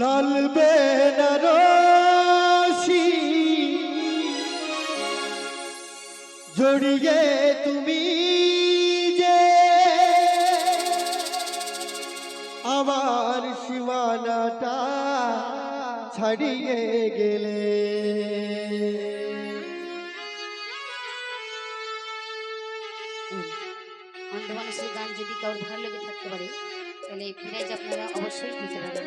লাল বেনারসি। জড়িয়ে তুমি যে আমার সীমানাটা ছাড়িয়ে গেলে। অন্ধমানুষের গান যদি কারোর ভালো লেগে থাকতে পারে, তাহলে প্রাইজ আপনারা অবশ্যই দিতে পারেন।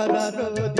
হারানো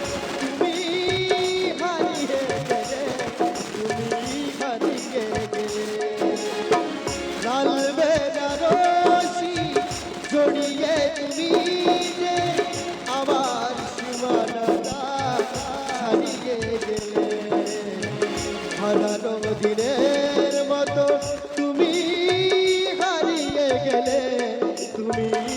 দিনের মতো তুমি হারিয়ে গেলে তুমি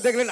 দেখলেন